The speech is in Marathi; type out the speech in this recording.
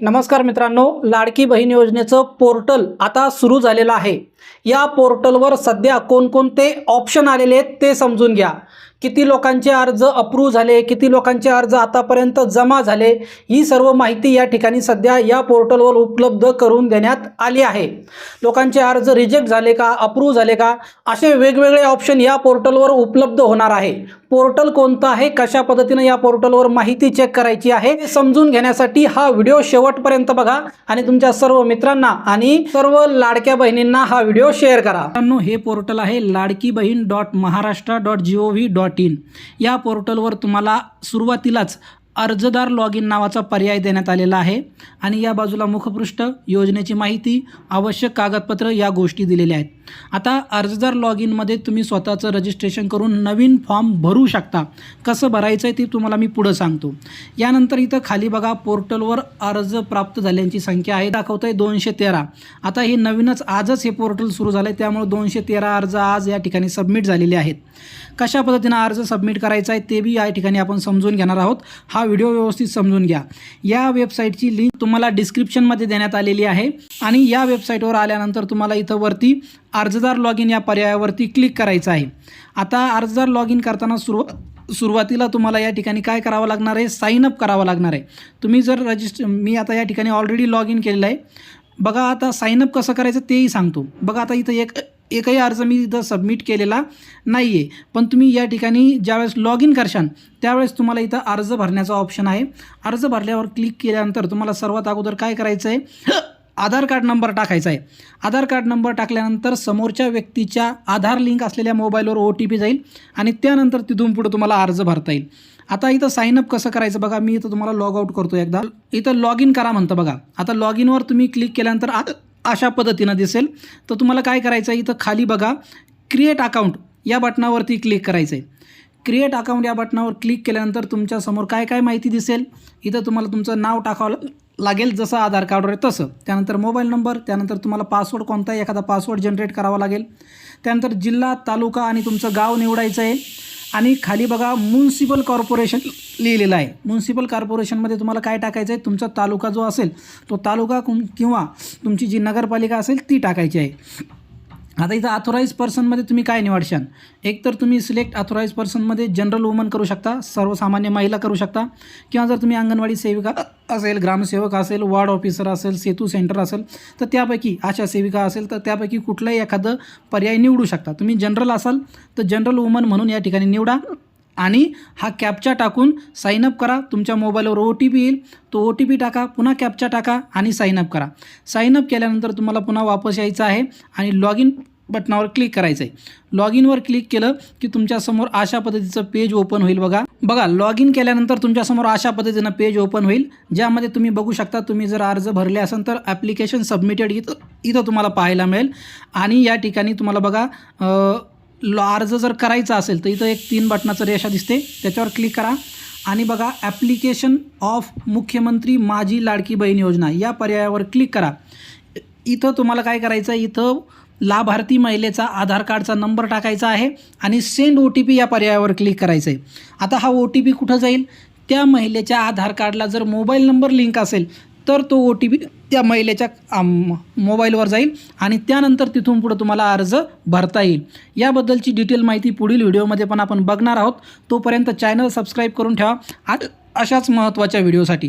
नमस्कार मित्रांनो लाडकी बहीण योजनेचं पोर्टल आता सुरू झालेलं आहे. या पोर्टलवर सध्या कोणकोणते ऑप्शन आलेले आहेत ते समजून घ्या. किती लोकांचे अर्ज अप्रूव्ह झाले किती लोकांचे अर्ज आतापर्यंत जमा झाले ही सर्व माहिती या ठिकाणी सध्या या पोर्टलवर उपलब्ध करून देण्यात आली आहे. लोकांचे अर्ज रिजेक्ट झाले का अप्रूव्ह झाले का असे वेगवेगळे ऑप्शन या पोर्टलवर उपलब्ध होणार आहे. पोर्टल कोणतं आहे? कशा पद्धतीनं या पोर्टलवर माहिती चेक करायची आहे? हे समजून घेण्यासाठी हा व्हिडिओ शेवटपर्यंत बघा आणि तुमच्या सर्व मित्रांना आणि सर्व लाडक्या बहिणींना हा व्हिडिओ शेअर करा. मित्रांनो हे पोर्टल आहे Ladki Bahin dot Maharashtra dot G O V dot in. या पोर्टलवर तुम्हाला सुरुवातीलाच अर्जदार लॉग इन नावाचा पर्याय देण्यात आलेला आहे. आणि या बाजूला मुखपृष्ठ योजनेची माहिती आवश्यक कागदपत्र या गोष्टी दिलेल्या आहेत. आता अर्जदार लॉग इनमध्ये तुम्ही स्वतःचं रजिस्ट्रेशन करून नवीन फॉर्म भरू शकता. कसं भरायचं आहे ते तुम्हाला मी पुढं सांगतो. यानंतर इथं खाली बघा पोर्टलवर अर्ज प्राप्त झाल्यांची संख्या आहे. दाखवतं आहे दोनशे तेरा. आता हे नवीनच आजच हे पोर्टल सुरू झालं आहे त्यामुळे दोनशे तेरा अर्ज आज या ठिकाणी सबमिट झालेले आहेत. कशा पद्धतीनं अर्ज सबमिट करायचा आहे ते बी या ठिकाणी आपण समजून घेणार आहोत. हा व्हिडिओ व्यवस्थित समजून घ्या. या वेबसाईटची लिंक तुम्हाला डिस्क्रिप्शनमध्ये देण्यात आलेली आहे. आणि या वेबसाईटवर आल्यानंतर तुम्हाला इथं वरती अर्जदार लॉग इन या पर्यायावरती क्लिक करायचं आहे. आता अर्जदार लॉग इन करताना सुरुवात सुरुवातीला तुम्हाला या ठिकाणी काय करावं लागणार आहे? साईन अप करावं लागणार आहे. तुम्ही जर रजिस्टर मी आता या ठिकाणी ऑलरेडी लॉग इन केलेलं आहे. बघा आता साईन अप कसं करायचं तेही सांगतो. बघा आता इथं एक एकही अर्ज मी इथं सबमिट केलेला नाही आहे पण तुम्ही या ठिकाणी ज्यावेळेस लॉग इन करशान त्यावेळेस तुम्हाला इथं अर्ज भरण्याचा ऑप्शन आहे. अर्ज भरल्यावर क्लिक केल्यानंतर तुम्हाला सर्वात अगोदर काय करायचं आहे आधार कार्ड नंबर टाकायचा आहे. आधार कार्ड नंबर टाकल्यानंतर समोरच्या व्यक्तीच्या आधार लिंक असलेल्या मोबाईलवर ओ टी पी जाईल आणि त्यानंतर तिथून पुढे तुम्हाला अर्ज भरता येईल. आता इथं साईन अप कसं करायचं बघा मी इथं तुम्हाला लॉग आउट करतो एकदा. इथं लॉग इन करा म्हणतं बघा. आता लॉग इनवर तुम्ही क्लिक केल्यानंतर आता अशा पद्धतीनं दिसेल. तर तुम्हाला काय करायचं आहे? इथं खाली बघा क्रिएट अकाउंट या बटनावरती क्लिक करायचं आहे क्रिएट अकाउंट या बटनावर क्लिक केल्यानंतर तुमच्यासमोर काय काय माहिती दिसेल? इथं तुम्हाला तुमचं नाव टाकावं लागेल जसं आधार कार्डवर आहे तसं. त्यानंतर मोबाईल नंबर त्यानंतर तुम्हाला पासवर्ड कोणताही एखादा पासवर्ड जनरेट करावा लागेल. त्यानंतर जिल्हा तालुका आणि तुमचं गाव निवडायचं आहे आणि खाली बघा म्युन्सिपल कॉर्पोरेशन लिहिलेलं आहे. म्युन्सिपल कॉर्पोरेशनमध्ये तुम्हाला काय टाकायचं आहे? तुमचा तालुका जो असेल तो तालुका किंवा तुमची जी नगरपालिका असेल ती टाकायची आहे. आता इथं ऑथोराईज पर्सनमध्ये तुम्ही काय निवडशाल? एक तर तुम्ही सिलेक्ट ऑथोराईज पर्सनमध्ये जनरल वुमन करू शकता सर्वसामान्य महिला करू शकता किंवा जर तुम्ही अंगणवाडी सेविका असेल ग्रामसेवक असेल वॉर्ड ऑफिसर असेल सेतू सेंटर असेल तर त्यापैकी आशा सेविका असेल तर त्यापैकी कुठलंही एखादं पर्याय निवडू शकता. तुम्ही जनरल असाल तर जनरल वुमन म्हणून या ठिकाणी निवडा आणि हा कॅपचा टाकून साईनअप करा. तुमच्या मोबाईलवर ओ टी पी येईल. तो ओ टी पी टाका पुन्हा कॅपचा टाका आणि साईनअप करा. साईनअप केल्यानंतर तुम्हाला पुन्हा वापस यायचं आहे आणि लॉग इन बटनावर क्लिक करायचं आहे लॉग इनवर क्लिक केलं की तुमच्यासमोर अशा पद्धतीचं पेज ओपन होईल बघा. बघा लॉग इन केल्यानंतर तुमच्यासमोर अशा पद्धतीनं पेज ओपन होईल ज्यामध्ये तुम्ही बघू शकता तुम्ही जर अर्ज भरले असेल तर ॲप्लिकेशन सबमिटेड इथं इथं तुम्हाला पाहायला मिळेल. आणि या ठिकाणी तुम्हाला बघा लॉ अर्ज जर करायचा असेल तर इथं एक तीन बटनाचं रेषा दिसते त्याच्यावर क्लिक करा. आणि बघा ॲप्लिकेशन ऑफ मुख्यमंत्री माझी लाडकी बहीण योजना या पर्यायावर क्लिक करा. इथं तुम्हाला काय करायचं आहे इथं लाभार्थी महिलेचा आधार कार्डचा नंबर टाकायचा आहे आणि सेंड ओ टी पी या पर्यायावर क्लिक करायचं आहे आता हा ओ टी पी कुठं जाईल? त्या महिलेच्या आधार कार्डला जर मोबाईल नंबर लिंक असेल तर तो ओ टी पी त्या महिलेच्या मोबाईलवर जाईल आणि त्यानंतर तिथून पुढं तुम्हाला अर्ज भरता येईल. याबद्दलची डिटेल माहिती पुढील व्हिडिओमध्ये पण आपण बघणार आहोत. तोपर्यंत चॅनल सबस्क्राईब करून ठेवा. आज अशाच महत्त्वाच्या व्हिडिओसाठी.